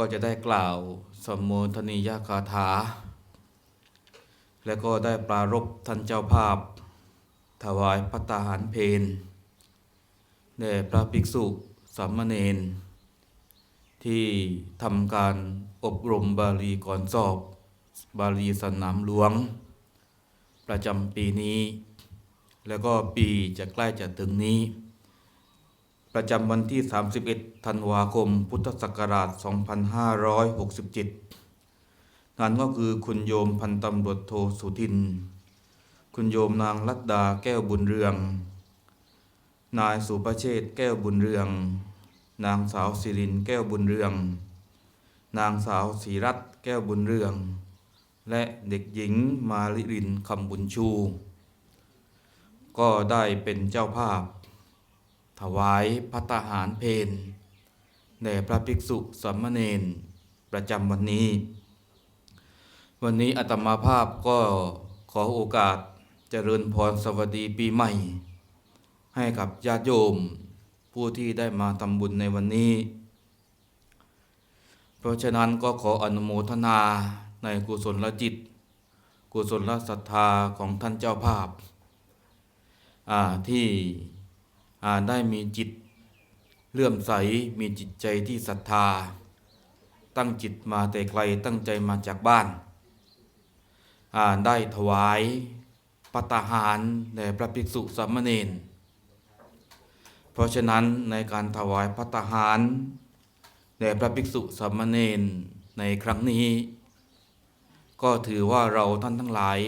ก็จะได้กล่าวสมโมทนียคาถา และก็ได้ปรารภท่านเจ้าภาพ ถวายพระตาหารเพนแด่พระภิกษุสามเณรที่ทำการอบรมบาลีก่อนสอบ บาลีสนามหลวง ประจำปีนี้ แล้วก็ปีจะใกล้จะถึงนี้ ประจำวันที่ 31 ธันวาคม พุทธศักราช 2567 นั่นก็คือคุณโยมพันตำรวจโทสุทิน คุณโยมนางลัดดาแก้วบุญเรือง นายสุประเชษฐ์แก้วบุญเรือง นางสาวสิรินแก้วบุญเรือง นางสาวศรีรัตน์แก้วบุญเรือง และเด็กหญิงมาลิรินคำบุญชู ก็ได้เป็นเจ้าภาพ ถวายพัตตาหารเพนแด่พระภิกษุสามเณรประจำวันนี้ วันนี้อาตมาภาพก็ขอโอกาสเจริญพรสวัสดีปีใหม่ ให้กับญาติโยมผู้ที่ได้มาทำบุญในวันนี้ เพราะฉะนั้นก็ขออนุโมทนาในกุศลจิต กุศลศรัทธาของท่านเจ้าภาพที่ ได้มีจิตเลื่อมใสมีจิตใจที่ศรัทธา ตั้งจิตมาแต่ไกลตั้งใจมาจากบ้านาได้ถวายปัตหารแด่พระภิกษุสามเณรเพราะฉะนั้นในการถวายปัตหารแด่พระภิกษุสามเณรในครั้งนี้ ก็ถือว่าเราท่านทั้งหลาย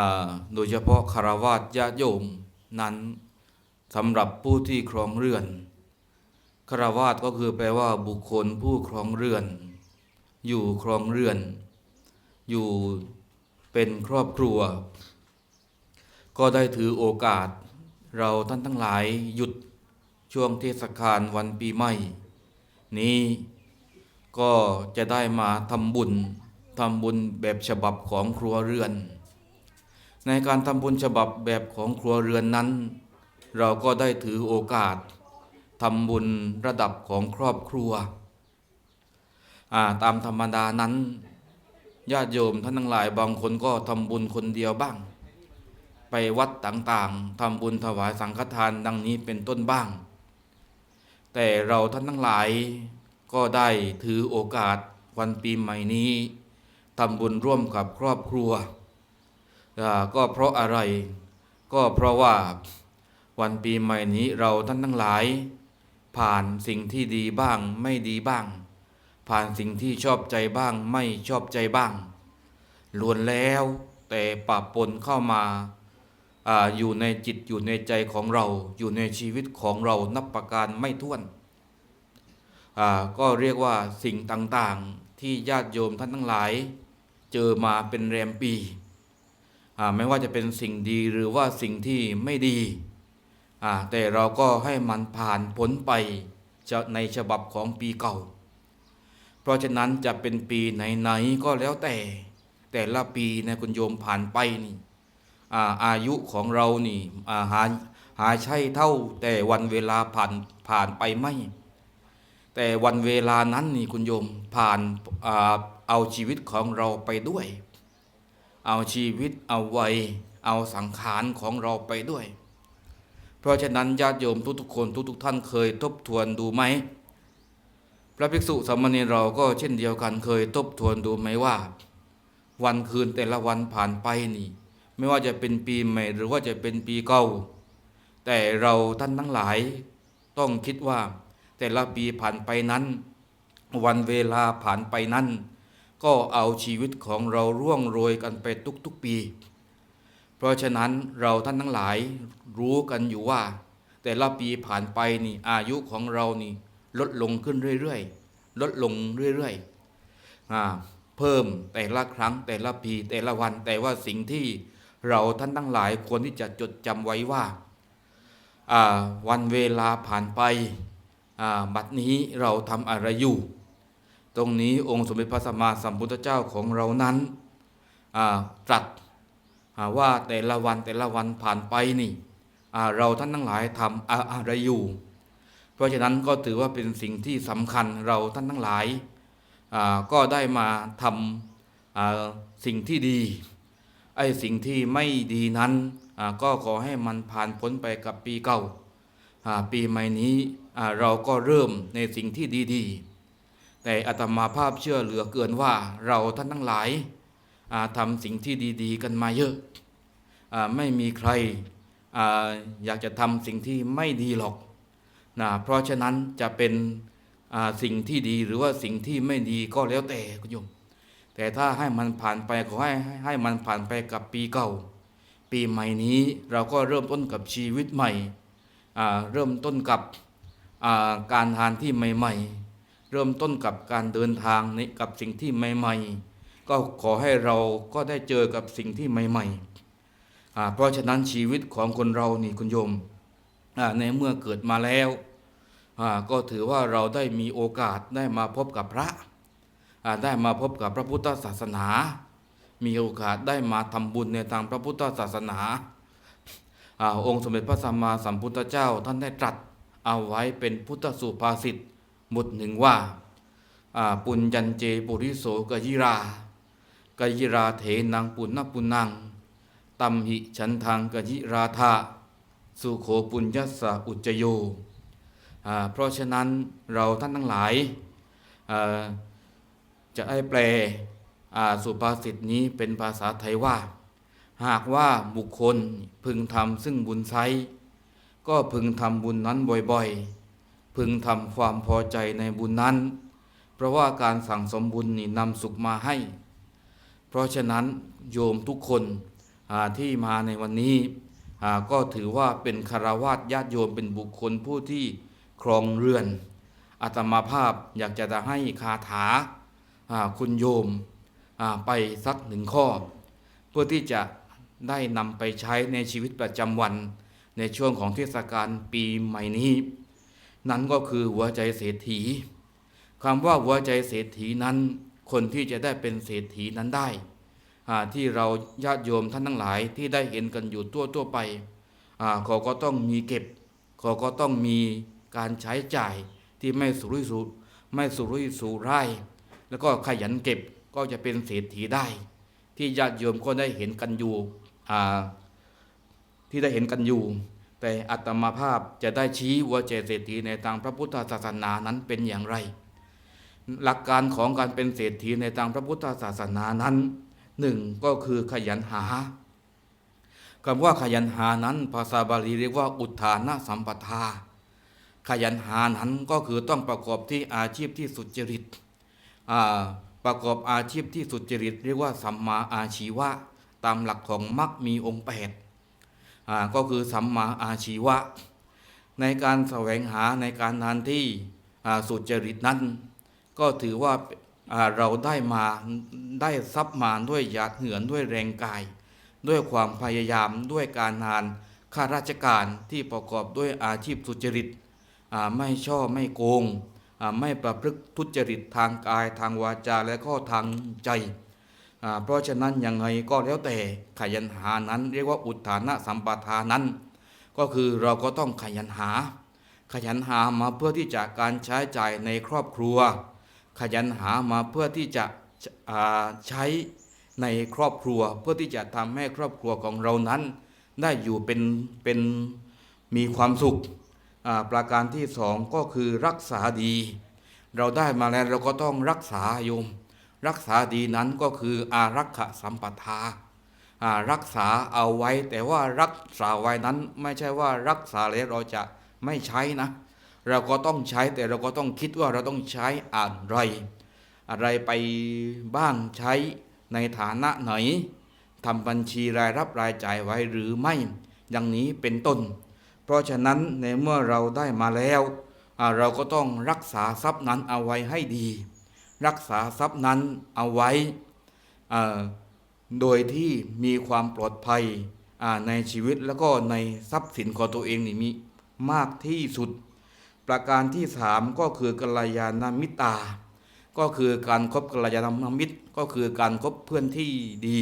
าโดยเฉพาะคารวะญาติโยมนั้น สำหรับผู้ที่ครองเรือนคารวาสก็คือแปลว่าบุคคลผู้ครองเรือน อยู่ครองเรือน อยู่เป็นครอบครัว ก็ได้ถือโอกาส เราท่านทั้งหลายหยุดช่วงเทศกาลวันปีใหม่ นี้ก็จะได้มาทำบุญทำบุญแบบฉบับของครัวเรือน ในการทำบุญฉบับแบบของครัวเรือนนั้น เราก็ได้ถือโอกาสทำบุญระดับของครอบครัวาตามธรรมดานั้นญาติโยมท่านทั้งหลายบางคนก็ทำบุญคนเดียวบ้าง ไปวัดต่างๆทำบุญถวายสังฆทานดังนี้เป็นต้นบ้าง แต่เราท่านทั้งหลายก็ได้ถือโอกาสวันปีใหม่นี้ทำบุญร่วมกับครอบครัว ก็เพราะอะไรก็เพราะว่า วันปีใหม่นี้เราท่านทั้งหลาย ผ่านสิ่งที่ดีบ้างไม่ดีบ้าง ผ่านสิ่งที่ชอบใจบ้างไม่ชอบใจบ้างล้วนแล้วแต่ปะปนเข้ามาอาอยู่ในจิตอยู่ในใจของเรา อยู่ในชีวิตของเรานับประการไม่ถ้วน ก็เรียกว่าสิ่งต่างๆที่ญาติโยมท่านทั้งหลาย เจอมาเป็นแรมปี ไม่ว่าจะเป็นสิ่งดีหรือว่าสิ่งที่ไม่ดี แต่เราก็ให้มันผ่านพ้นไปในฉบับของปีเก่า เพราะฉะนั้นจะเป็นปีไหนๆก็แล้วแต่ แต่ละปีนะคุณโยมผ่านไปนี่อาอายุของเรานี่อาหาหาใช่เท่าแต่วันเวลาผ่านผ่านไปไม่ แต่วันเวลานั้นนี่คุณโยมผ่านอาเอาชีวิตของเราไปด้วย เอาชีวิตเอาวัยเอาสังขารของเราไปด้วย เพราะฉะนั้นญาติโยมทุกๆคนทุกๆท่านเคยทบทวนดูไหม พระภิกษุสามเณรเราก็เช่นเดียวกันเคยทบทวนดูไหมว่า วันคืนแต่ละวันผ่านไปนี่ ไม่ว่าจะเป็นปีใหม่หรือว่าจะเป็นปีเก่า แต่เราท่านทั้งหลาย ต้องคิดว่า แต่ละปีผ่านไปนั้น วันเวลาผ่านไปนั้น ก็เอาชีวิตของเราร่วงโรยกันไปทุกๆปี เพราะฉะนั้นเราท่านทั้งหลายรู้กันอยู่ว่า แต่ละปีผ่านไปนี่อายุของเรานี่ลดลงขึ้นเรื่อยๆลดลงเรื่อยๆอ่าเพิ่มแต่ละครั้งแต่ละปีแต่ละวัน แต่ว่าสิ่งที่เราท่านทั้งหลายควรที่จะจดจำไว้ว่าวันเวลาผ่านไปบัดนี้เราทำอะไรอยู่ ตรงนี้องค์สมเด็จพระสัมมาสัมพุทธเจ้าของเรานั้นตรัส ว่าแต่ละวันแต่ละวันผ่านไปนี่เราท่านทั้งหลายทำอะไรอยู่ เพราะฉะนั้นก็ถือว่าเป็นสิ่งที่สำคัญเราท่านทั้งหลายก็ได้มาทำสิ่งที่ดีไอ้สิ่งที่ไม่ดีนั้นก็ขอให้มันผ่านพ้นไปกับปีเก่าปีใหม่นี้เราก็เริ่มในสิ่งที่ดี ๆ แต่อาตมาภาพเชื่อเหลือเกินว่าเราท่านทั้งหลาย ทำสิ่งที่ดีๆ กันมาเยอะอไม่มีใครออยากจะทำสิ่งที่ไม่ดีหรอกนะเพราะฉะนั้นจะเป็นสิ่งที่ดีหรือว่าสิ่งที่ไม่ดีก็แล้วแต่คุณโยม แต่ถ้าให้มันผ่านไปขอให้ให้มันผ่านไปกับปีเก่า ปีใหม่นี้เราก็เริ่มต้นกับชีวิตใหม่เริ่มต้นกับการทานที่ใหม่ ๆ เริ่มต้นกับการเดินทางในกับสิ่งที่ใหม่ ๆ ก็ขอให้เราก็ได้เจอกับสิ่งที่ใหม่ๆ เพราะฉะนั้นชีวิตของคนเรานี่คุณโยมในเมื่อเกิดมาแล้วก็ถือว่าเราได้มีโอกาสได้มาพบกับพระได้มาพบกับพระพุทธศาสนา มีโอกาสได้มาทำบุญในทางพระพุทธศาสนาองค์สมเด็จพระสัมมาสัมพุทธเจ้าท่านได้ตรัสเอาไว้เป็นพุทธสุภาษิตบทหนึ่งว่า ปุญญันเจปุริโสกยิรา กยิราเถนังปุณณปุณังตัมหิฉันทางกยิราธาสุโขปุญญสสะอุจโยเพราะฉะนั้นเราท่านทั้งหลายาจะให้แปลสุภาษิตนี้เป็นภาษาไทยว่า หากว่าบุคคลพึงทำซึ่งบุญไซก็พึงทำบุญนั้นบ่อยๆ พึงทำความพอใจในบุญนั้น เพราะว่าการสั่งสมบุญนี่นำสุขมาให้ ราะฉะนั้นโยมทุกคนที่มาในวันนี้ก็ถือว่าเป็นคารวาสญาติโยมเป็นบุคคลผู้ที่ครองเรือนอาตมาภาพอยากจะจะให้คาถาคุณโยมไปสักหนึ่งข้อ เพื่อที่จะได้นำไปใช้ในชีวิตประจำวัน ในช่วงของเทศกาลปีใหม่นี้ นั้นก็คือหัวใจเศรษฐีคำว่าหัวใจเศรษฐีนั้น คนที่จะได้เป็นเศรษฐีนั้นได้ ที่เราญาติโยมท่านทั้งหลายที่ได้เห็นกันอยู่ทั่วทั่วๆไปเขาก็ต้องมีเก็บเขาก็ต้องมีการใช้จ่ายที่ไม่สุรุ่ยสุไม่สุรุ่ยสุร่ายแล้วก็ขยันเก็บก็จะเป็นเศรษฐีได้ ที่ญาติโยมก็ได้เห็นกันอยู่ที่ได้เห็นกันอยู่ แต่อัตมาภาพจะได้ชี้หัวใจเศรษฐีในทางพระพุทธศาสนานั้นเป็นอย่างไร หลักการของการเป็นเศรษฐีในทางพระพุทธศาสนานั้นหนึ่งก็คือขยันหาคำว่าขยันหานั้นภาษาบาลีเรียกว่าอุทานะสัมปทา ขยันหานั้นก็คือต้องประกอบที่อาชีพที่สุจริตประกอบอาชีพที่สุจริต เรียกว่าสัมมาอาชีวะ ตามหลักของมรรคมีองค์แปดก็คือสัมมาอาชีวะ ในการแสวงหาในการงานที่สุจริตนั้น ก็ถือว่าเราได้มาได้ทรัพย์มาด้วยหยาดเหงื่อด้วยแรงกาย ด้วยความพยายามด้วยการงานข้าราชการที่ประกอบด้วยอาชีพสุจริตไม่ช่อไม่โกง ไม่ประพฤติทุจริตทางกายทางวาจาและก็ทางใจ เพราะฉะนั้นยังไงก็แล้วแต่ขยันหานั้น เรียกว่าอุทานะสัมปทานั้น ก็คือเราก็ต้องขยันหา ขยันหามาเพื่อที่จะการใช้จ่ายในครอบครัว ขยันหามาเพื่อที่จะใช้ในครอบครัว เพื่อที่จะทำให้ครอบครัวของเรานั้น ได้อยู่เป็นเป็นมีความสุขประการที่สองก็คือรักษาดี เราได้มาแล้วเราก็ต้องรักษาโยม รักษาดีนั้นก็คืออารักขสัมปทาารักษาเอาไว้แต่ว่ารักษาไว้นั้นไม่ใช่ว่ารักษาแล้วเราจะไม่ใช้นะ เราก็ต้องใช้แต่เราก็ต้องคิดว่าเราต้องใช้อะไร อะไรไปบ้างใช้ในฐานะไหนทำบัญชีรายรับรายจ่ายไว้หรือไม่อย่างนี้เป็นต้น เพราะฉะนั้นในเมื่อเราได้มาแล้ว เราก็ต้องรักษาทรัพย์นั้นเอาไว้ให้ดี รักษาทรัพย์นั้นเอาไว้ โดยที่มีความปลอดภัยในชีวิตแล้วก็ในทรัพย์สินของตัวเองนี่มีมากที่สุด ประการที่สามก็คือกัลยาณมิตา ก็คือการคบกัลยาณมิตร ก็คือการคบเพื่อนที่ดี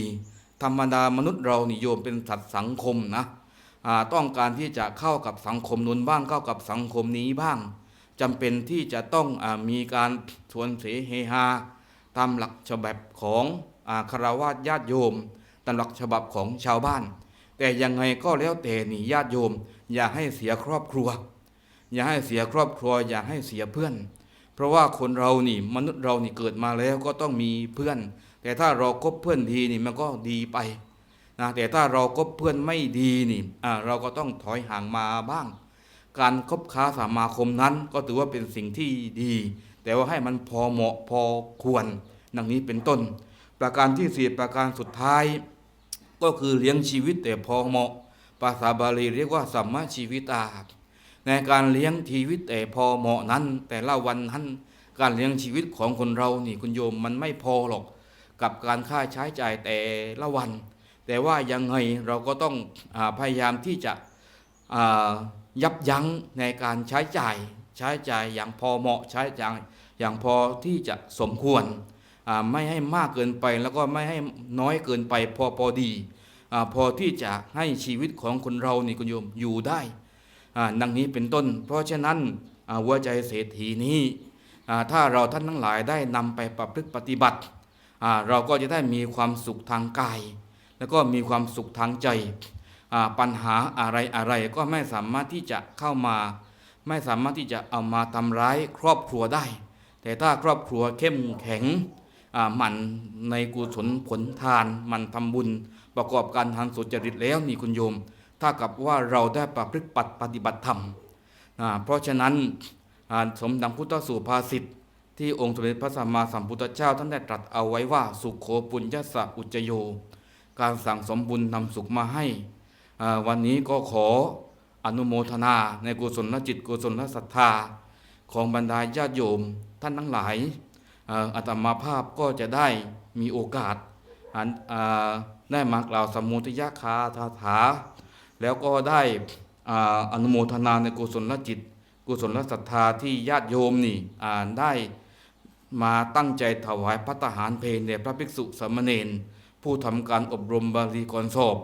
ธรรมดามนุษย์เรานิยมเป็นสัตว์สังคมนะต้องการที่จะเข้ากับสังคมนู้นบ้างเข้ากับสังคมนี้บ้างจำเป็นที่จะต้องอมีการสวนเสเฮฮาตามหลักฉบับของคารวาสญาติโยมตามหลักฉบับของชาวบ้าน แต่ยังไงก็แล้วแต่นี่ญาติโยม อย่าให้เสียครอบครัว อย่าให้เสียครอบครัว อย่าให้เสียเพื่อน เพราะว่าคนเรานี่มนุษย์เรานี่เกิดมาแล้วก็ต้องมีเพื่อน แต่ถ้าเราคบเพื่อนดีนี่มันก็ดีไปนะแต่ถ้าเราคบเพื่อนไม่ดีนี่อ่าเราก็ต้องถอยห่างมาบ้าง การคบค้าสามาคมนั้นก็ถือว่าเป็นสิ่งที่ดี แต่ว่าให้มันพอเหมาะพอควรดังนี้เป็นต้น ประการที่สี่ประการสุดท้าย ก็คือเลี้ยงชีวิตแต่พอเหมาะ ภาษาบาลีเรียกว่าสัมมาชีวิตา ในการเลี้ยงชีวิตแต่พอเหมาะนั้น แต่ละวันนั้นการเลี้ยงชีวิตของคนเรานี่คุณโยมมันไม่พอหรอก กับการค่าใช้จ่ายแต่ละวัน แต่ว่ายังไงเราก็ต้องอพยายามที่จะยับยั้งในการใช้จ่าย ใช้จ่ายอย่างพอเหมาะใช้จ่ายอย่างพอที่จะสมควรไม่ให้มากเกินไปแล้วก็ไม่ให้น้อยเกินไปพอพอดีอพอที่จะให้ชีวิตของคนเรานี่คุณโยมอยู่ได้ ดังนี้เป็นต้น เพราะฉะนั้นหัวใจเศรษฐีนี้ถ้าเราท่านทั้งหลายได้นำไปประพฤติปฏิบัติ เราก็จะได้มีความสุขทางกาย แล้วก็มีความสุขทางใจ ปัญหาอะไรอะไรก็ไม่สามารถที่จะเข้ามา ไม่สามารถที่จะเอามาทำร้ายครอบครัวได้ แต่ถ้าครอบครัวเข้มแข็งหมั่นในกุศลผลทานหมันทำบุญ ประกอบการทานสุจริตแล้วนี่คุณโยม ถ้ากับว่าเราได้ประพฤติปฏิบัติธรรม เพราะฉะนั้นสมดังพุทธสุภาษิตที่องค์สมเด็จพระสัมมาสัมพุทธเจ้าท่านได้ตรัสเอาไว้ว่าสุขโขปุญญสสะอุจโย การสั่งสมบุญนำสุขมาให้ วันนี้ก็ขออนุโมทนาในกุศลจิตกุศลศรัทธา ของบรรดาญาติโยมท่านทั้งหลายอ่าตมาภาพก็จะได้มีโอกาสได้มากล่าวสมมุตยะคาถาถา แล้วก็ได้อานุโมทนาในกุศลจิต กุศลศรัทธาที่ญาติโยมนี่อ่าได้มาตั้งใจถวายพัตตาหารเพลแด่พระภิกษุสามเณรผู้ทำการอบรมบาลีก่อนสอบ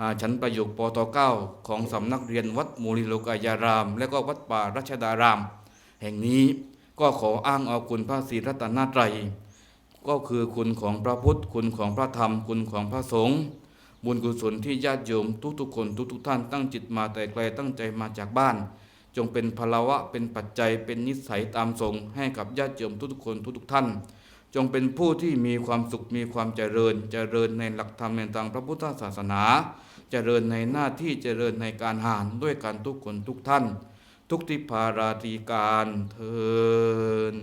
อชั้นประโยคปตเก้าของสำนักเรียนวัดมูลิโลกายาราม และก็วัดป่ารัชดาราม แห่งนี้ก็ขออ้างเอาคุณพระศรีรัตนตรัย ก็คือคุณของพระพุทธ คุณของพระธรรม คุณของพระสงฆ์ บุญกุศลที่ญาติโยมทุกๆคนทุกๆท่านตั้งจิตมาแต่ไกลตั้งใจมาจากบ้าน จงเป็นพลวะเป็นปัจจัยเป็นนิสัยตามทรงให้กับญาติโยมทุกๆคนทุกๆท่าน จงเป็นผู้ที่มีความสุขมีความเจริญ เจริญในหลักธรรมในทางพระพุทธศาสนา เจริญในหน้าที่เจริญในการหานด้วยกันทุกคนทุกท่าน ทุกทิพาราตีการเทิน